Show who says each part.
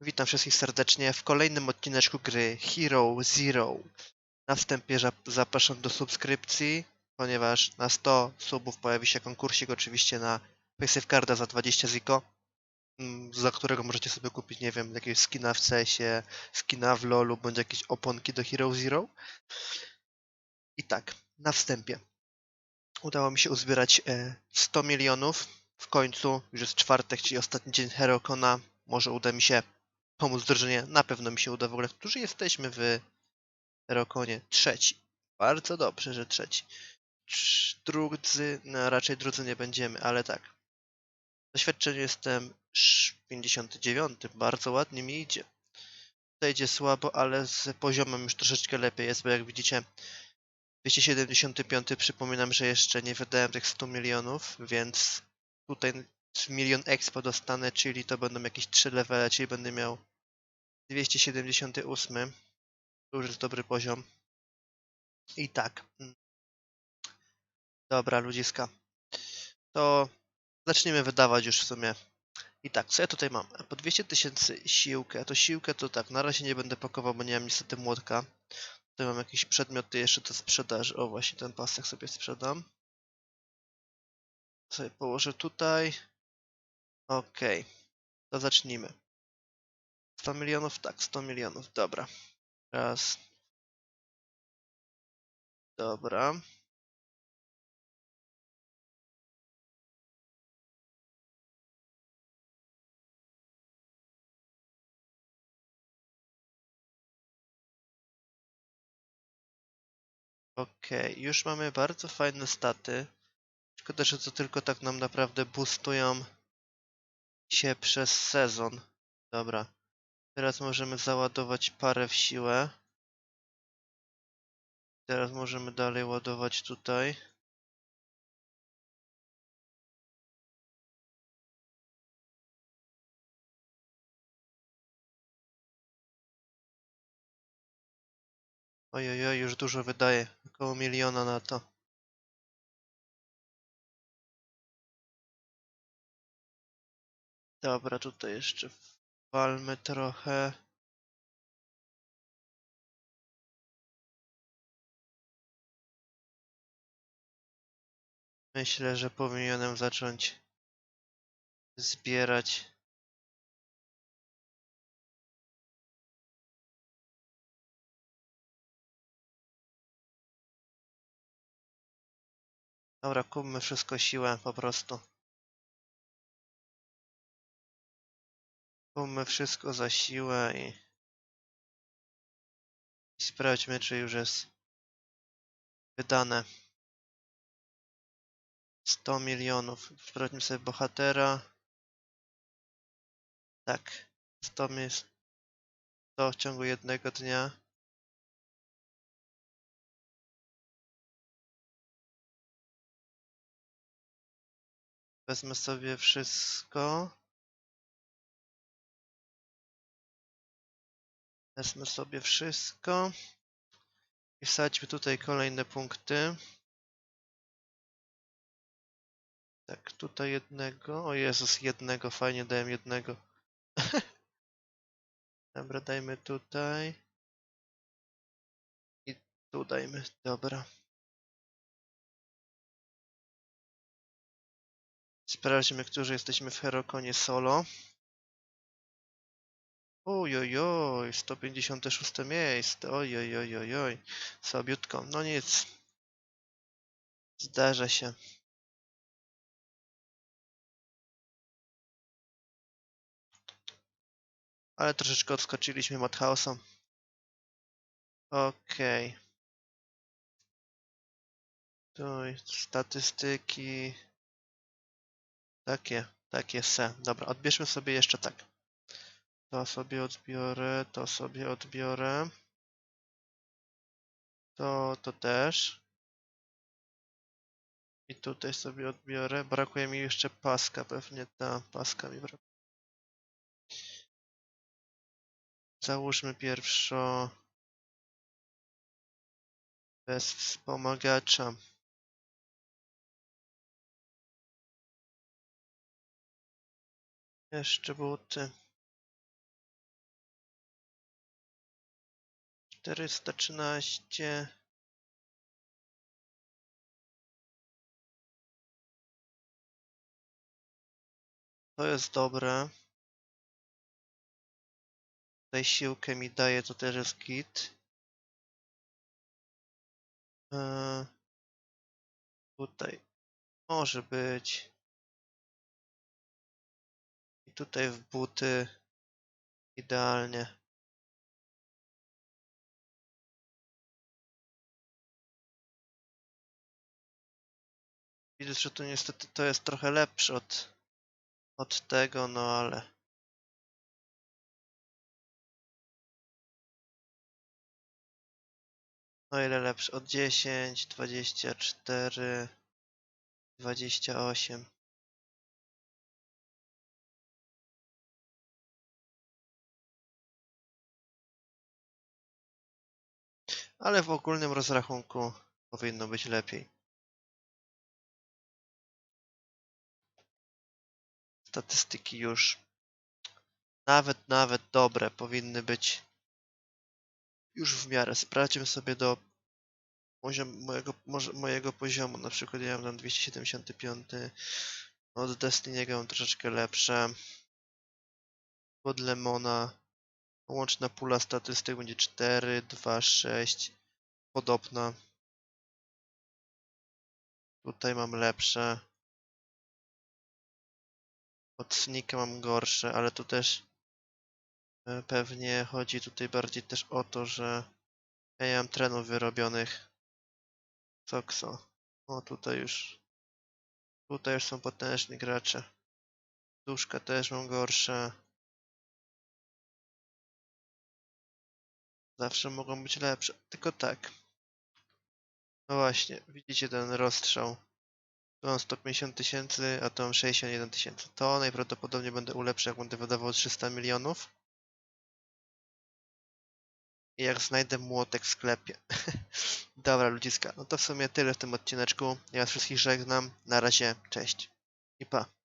Speaker 1: Witam wszystkich serdecznie w kolejnym odcineczku gry Hero Zero. Na wstępie za- zapraszam do subskrypcji, ponieważ na 100 subów pojawi się konkursik oczywiście na Paysafe za 20 ziko, mm, za którego możecie sobie kupić, nie wiem, jakiegoś skina w CS-ie, skina w LoLu, bądź jakieś oponki do Hero Zero. I tak, na wstępie. Udało mi się uzbierać e, 100 milionów. W końcu, już jest czwartek, czyli ostatni dzień Herokona. Może uda mi się pomóc drużynie. Na pewno mi się uda w ogóle. Którzy jesteśmy w Herokonie? Trzeci. Bardzo dobrze, że trzeci. Trz- Drudzy, no raczej drudzy nie będziemy, ale tak. Doświadczeniu jestem sz- 59. Bardzo ładnie mi idzie. Tutaj idzie słabo, ale z poziomem już troszeczkę lepiej jest, bo jak widzicie 275 przypominam, że jeszcze nie wydałem tych 100 milionów, więc tutaj milion expo dostanę, czyli to będą jakieś 3 levele, czyli będę miał 278. To już jest dobry poziom. I tak. mm. Dobra, ludziska. To zaczniemy wydawać już w sumie. I tak, co ja tutaj mam? Po 200 tysięcy siłkę. To siłkę to tak, na razie nie będę pakował, bo nie mam niestety młotka. Tutaj mam jakieś przedmioty jeszcze do sprzedaży. O, właśnie ten pasek sobie sprzedam. Sobie położę tutaj. Okej, to zacznijmy. 100 milionów? Tak, 100 milionów, dobra. Raz. Dobra. Okej, już mamy bardzo fajne staty. Szkoda, że to tylko tak nam naprawdę boostują się przez sezon. Dobra. Teraz możemy załadować parę w siłę. Teraz możemy dalej ładować tutaj. Ojojoj, już dużo wydaje. Około miliona na to. Dobra, tutaj jeszcze walmy trochę. Myślę, że powinienem zacząć zbierać. Dobra, kupmy wszystko siłę po prostu. Kupmy wszystko za siłę i, i sprawdźmy, czy już jest wydane. 100 milionów. Sprawdźmy sobie bohatera. Tak. 100 jest to w ciągu jednego dnia. Wezmę sobie wszystko. Wezmę sobie wszystko. I wsadźmy tutaj kolejne punkty. Tak, tutaj jednego. O Jezus, jednego. Fajnie dałem jednego. Dobra, dajmy tutaj. I tu dajmy. Dobra. Sprawdźmy, którzy jesteśmy w Herokonie solo. Ojojoj, 156 miejsce. Ojojojojoj. Sobiutko. No nic. Zdarza się. Ale troszeczkę odskoczyliśmy Madhouse'om. Okej. Tu statystyki. Takie, takie se. Dobra, odbierzmy sobie jeszcze tak. To sobie odbiorę, to sobie odbiorę. To, to też. I tutaj sobie odbiorę. Brakuje mi jeszcze paska, pewnie ta paska mi brakuje. Załóżmy pierwszo bez wspomagacza. Jeszcze buty. 413. To jest dobre. Tutaj siłkę mi daje, to też jest git. Eee, tutaj może być. I tutaj w buty idealnie. Że tu niestety to jest trochę lepsze od, od tego, no ale. No ile lepsze? Od 10, 24, 28. Ale w ogólnym rozrachunku powinno być lepiej. Statystyki już nawet, nawet dobre powinny być już w miarę. Sprawdźmy sobie do poziom, mojego, mojego poziomu. Na przykład ja mam tam 275. Od Destiniego mam troszeczkę lepsze. Od Lemona łączna pula statystyk będzie 4, 2, 6. Podobna. Tutaj mam lepsze. Od Snika mam gorsze, ale tu też e, pewnie chodzi tutaj bardziej też o to, że ja nie mam trenów wyrobionych. Coxo. O, tutaj już tutaj już są potężni gracze. Duszka też mam gorsze. Zawsze mogą być lepsze. Tylko tak. No właśnie, widzicie ten rozstrzał. Tu mam 150 tysięcy, a tu mam 61 tysięcy. To najprawdopodobniej będę ulepszał, jak będę wydawał 300 milionów. I jak znajdę młotek w sklepie. Dobra, ludziska, no to w sumie tyle w tym odcineczku. Ja was wszystkich żegnam. Na razie, cześć. I pa.